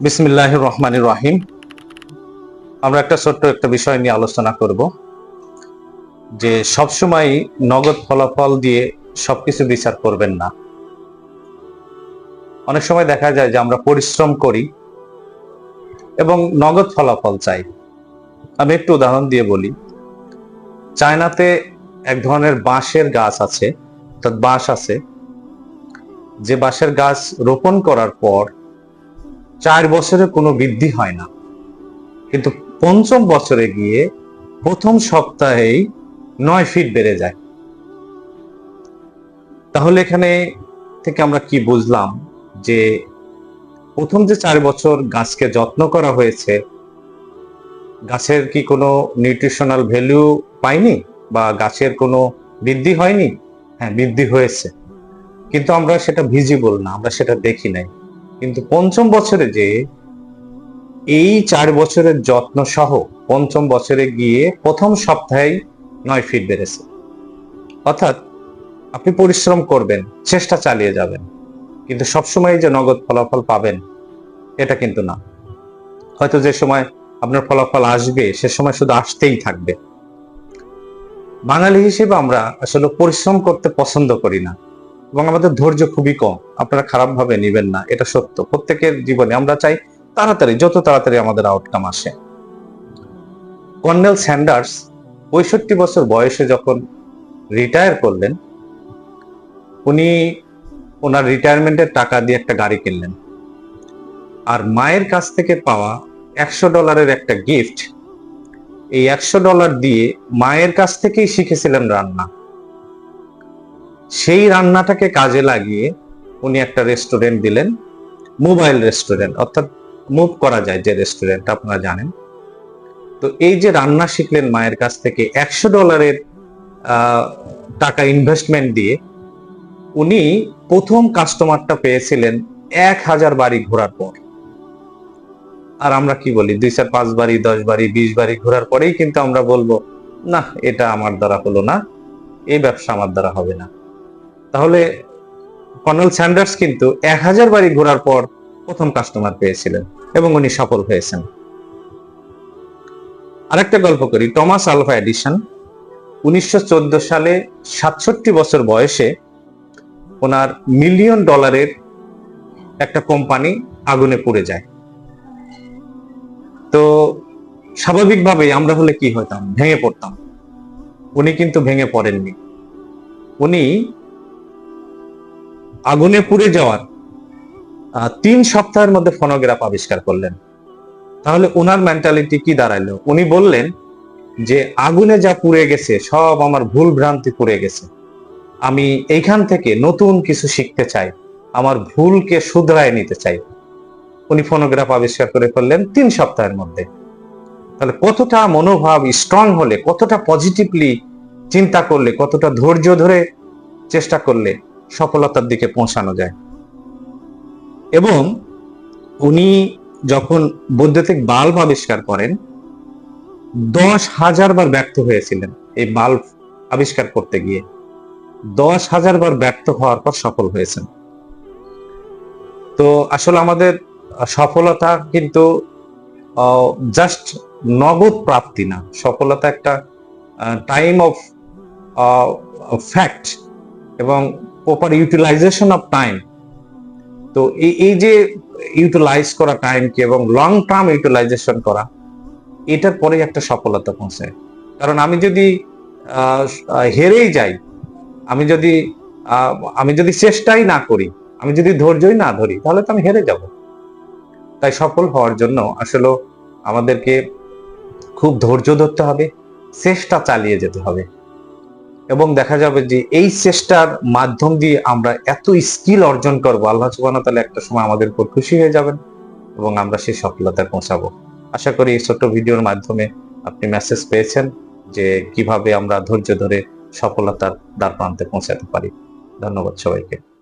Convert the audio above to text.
বিসমিল্লাহ রহমান রহিম। আমরা একটা ছোট্ট একটা বিষয় নিয়ে আলোচনা করব, যে সবসময় নগদ ফলাফল দিয়ে সবকিছু বিচার করবেন না। অনেক সময় দেখা যায় যে আমরা পরিশ্রম করি এবং নগদ ফলাফল চাই। আমি একটু উদাহরণ দিয়ে বলি। চায়নাতে এক ধরনের বাঁশের গাছ আছে, অর্থাৎ বাঁশ আছে। যে বাঁশের গাছ রোপণ করার পর চার বছরে কোনো বৃদ্ধি হয় না। কিন্তু পঞ্চম বছরে গিয়ে প্রথম সপ্তাহেই নয় ফিট বেড়ে যায়। তাহলে এখানে থেকে আমরা কি বুঝলাম যে প্রথম যে চার বছর গাছকে যত্ন করা হয়েছে, গাছের কি কোনো নিউট্রিশনাল ভ্যালু পাইনি বা গাছের কোনো বৃদ্ধি হয়নি? হ্যাঁ বৃদ্ধি হয়েছে। কিন্তু আমরা সেটা ভিজিবল না, আমরা সেটা দেখি নাই। কিন্তু পঞ্চম বছরে যে এই চার বছরের যত্ন সহ পঞ্চম বছরে গিয়ে প্রথম সপ্তাহেই নয় ফিট বেড়েছে। অর্থাৎ আপনি পরিশ্রম করবেন, চেষ্টা চালিয়ে যাবেন, কিন্তু সবসময় যে নগদ ফলাফল পাবেন, এটা কিন্তু না। হয়তো যে সময় আপনার ফলাফল আসবে, সে সময় শুধু আসতেই থাকবে। বাঙালি হিসেবে আমরা আসলে পরিশ্রম করতে পছন্দ করি না। এবং আমাদের ধৈর্য খুবই কম। আপনারা খারাপ ভাবে নিবেন না, এটা সত্য। প্রত্যেকের জীবনে আমরা চাই তাড়াতাড়ি, যত তাড়াতাড়ি আমাদের আউটকাম আসে। কর্নেল স্যান্ডার্স পঁয়ষট্টি বছর বয়সে যখন রিটায়ার করলেন, উনি ওনার রিটায়ারমেন্টের টাকা দিয়ে একটা গাড়ি কিনলেন। আর মায়ের কাছ থেকে পাওয়া একশো ডলারের একটা গিফট এই একশো ডলার দিয়ে মায়ের কাছ থেকেই শিখেছিলেন রান্না। সেই রান্নাটাকে কাজে লাগিয়ে উনি একটা রেস্টুরেন্ট দিলেন মোবাইল রেস্টুরেন্ট অর্থাৎ মুভ করা যায় যে রেস্টুরেন্ট আপনারা জানেন। তো এই যে রান্না শিখলেন মায়ের কাছ থেকে একশো ডলারের টাকা ইনভেস্টমেন্ট দিয়ে উনি প্রথম কাস্টমারটা পেয়েছিলেন এক হাজার বাড়ি ঘোরার পর। আর আমরা কি বলি, দুই চার পাঁচ বাড়ি, দশ বাড়ি, বিশ বাড়ি ঘোরার পরেই কিন্তু আমরা বলব, না, এটা আমার দ্বারা হলো না, এই ব্যবসা আমার দ্বারা হবে না। তাহলে কর্নেল স্যান্ডার্স কিন্তু এক হাজার বাড়ি ঘোরার পর প্রথম কাস্টমার পেয়েছিলেন এবং উনি সফল হয়েছেন। আরেকটা গল্প করি, টমাস আলভা এডিশন উনিশশো সালে সাতষট্টি বছর বয়সে ওনার মিলিয়ন ডলারের একটা কোম্পানি আগুনে পুড়ে যায়। তো স্বাভাবিকভাবেই আমরা হলে কি হতাম? ভেঙে পড়তাম। উনি কিন্তু ভেঙে পড়েননি। উনি আগুনে পুড়ে যাওয়ার তিন সপ্তাহের মধ্যে ফোনোগ্রাফ আবিষ্কার করলেন। তাহলে ওনার মেন্টালিটি কি দাঁড়াইলো? উনি বললেন যে, আগুনে যা পুড়ে গেছে, সব আমার ভুল ভ্রান্তি পুড়ে গেছে। আমি এইখান থেকে নতুন কিছু শিখতে চাই, আমার ভুলকে শুধরায় নিতে চাই। উনি ফোনোগ্রাফ আবিষ্কার করে ফেললেন তিন সপ্তাহের মধ্যে। তাহলে কতটা মনোভাব স্ট্রং হলে, কতটা পজিটিভলি চিন্তা করলে, কতটা ধৈর্য ধরে চেষ্টা করলে সফলতার দিকে পৌঁছানো যায়। এবং উনি যখন বৈদ্যুতিক বাল্ব আবিষ্কার করেন, দশ হাজার বার ব্যর্থ হয়েছিলেন এই বাল্ব আবিষ্কার করতে গিয়ে। দশ হাজার বার ব্যর্থ হওয়ার পর সফল হয়েছেন। তো আসলে আমাদের সফলতা কিন্তু জাস্ট নগদ প্রাপ্তি না। সফলতা একটা টাইম অফ ফ্যাক্ট এবং প্রপার ইউটিলাইজেশন অফ টাইম তো এই যে ইউটিলাইজ করা টাইমকে এবং লং টার্ম ইউটিলাইজেশন করা, এটার পরেই একটা সফলতা পৌঁছায়। কারণ আমি যদি হেরেই যাই, আমি যদি আমি যদি চেষ্টাই না করি, আমি যদি ধৈর্যই না ধরি, তাহলে তো আমি হেরে যাব। তাই সফল হওয়ার জন্য আসলে আমাদেরকে খুব ধৈর্য ধরতে হবে, চেষ্টা চালিয়ে যেতে হবে। এবং দেখা যাবে যে এই চেষ্টার মাধ্যম দিয়ে আমরা এত স্কিল অর্জন করব, আল্লাহ সুবাহ তাহলে একটা সময় আমাদের উপর খুশি হয়ে যাবেন এবং আমরা সেই সফলতায় পৌঁছাবো। আশা করি এই ছোট্ট ভিডিওর মাধ্যমে আপনি মেসেজ পেয়েছেন যে কীভাবে আমরা ধৈর্য ধরে সফলতার দ্বার প্রান্তে পৌঁছাতে পারি। ধন্যবাদ সবাইকে।